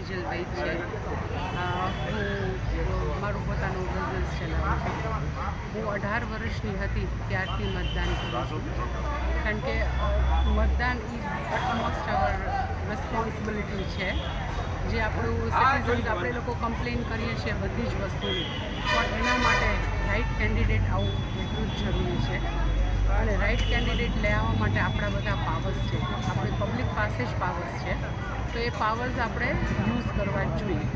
Diesel વૈદ છે. હું, મારું પોતાનું બિઝનેસ ચલાવું છું. હું અઢાર વર્ષની હતી ત્યારથી મતદાન કરું છું. કારણ કે મતદાન ઇઝ અટમોસ્ટ અવર રિસ્પોન્સિબિલિટી છે. જે આપણું સિટીઝન્સ આપણે લોકો કમ્પ્લેન કરીએ છીએ બધી જ વસ્તુની. પણ એના માટે રાઈટ કેન્ડિડેટ આવવું એટલું જ જરૂરી છે. અને રાઈટ કેન્ડિડેટ લેવા માટે આપણા બધા પાવર્સ છે. આપણી પબ્લિક પાસે જ પાવર્સ છે. તો એ પાવર્સ આપણે યુઝ કરવા જોઈએ.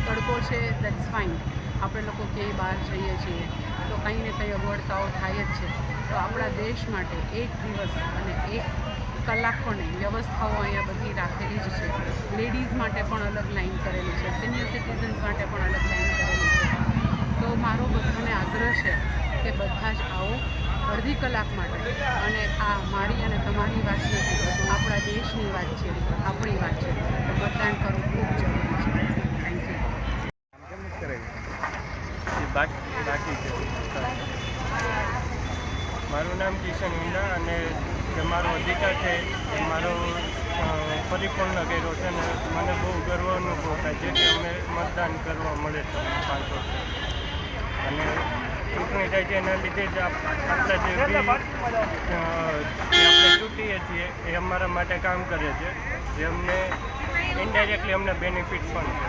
તડકો છે દેટ્સ ફાઇન આપણે લોકો ક્યાંય બહાર જઈએ છીએ, તો કંઈ ને કંઈ અગવડતાઓ થાય જ છે. તો આપણા દેશ માટે એક દિવસ અને એક કલાકોની વ્યવસ્થાઓ અહીંયા બધી રાખેલી જ છે. લેડીઝ માટે પણ અલગ લાઈન કરેલી છે સિનિયર સિટીઝન્સ માટે પણ અલગ લાઈન કરેલી છે. તો મારો બધાને આગ્રહ છે કે બધા જ આવો અડધી કલાક માટે. અને આ મારી અને તમારી વાત નથી આપણા દેશની વાત છે, આપણી વાત છે તો મતદાન કરવું ખૂબ જરૂરી છે થેન્ક યુ એ બાકી છે. મારું નામ કિશન ઊંડા અને જે મારો અધિકાર છે એ મારો પરિપૂર્ણ કર્યો છે અને મને બહુ ગર્વ અનુભવ થાય છે કે અમે મતદાન કરવા મળે છે પાંચ અને ચૂંટણી થાય છે એના લીધે જ આપણા જે ચૂંટીએ છીએ એ અમારા માટે કામ કરે છે. જે અમને ઇન્ડાયરેક્ટલી અમને બેનિફિટ પણ છે.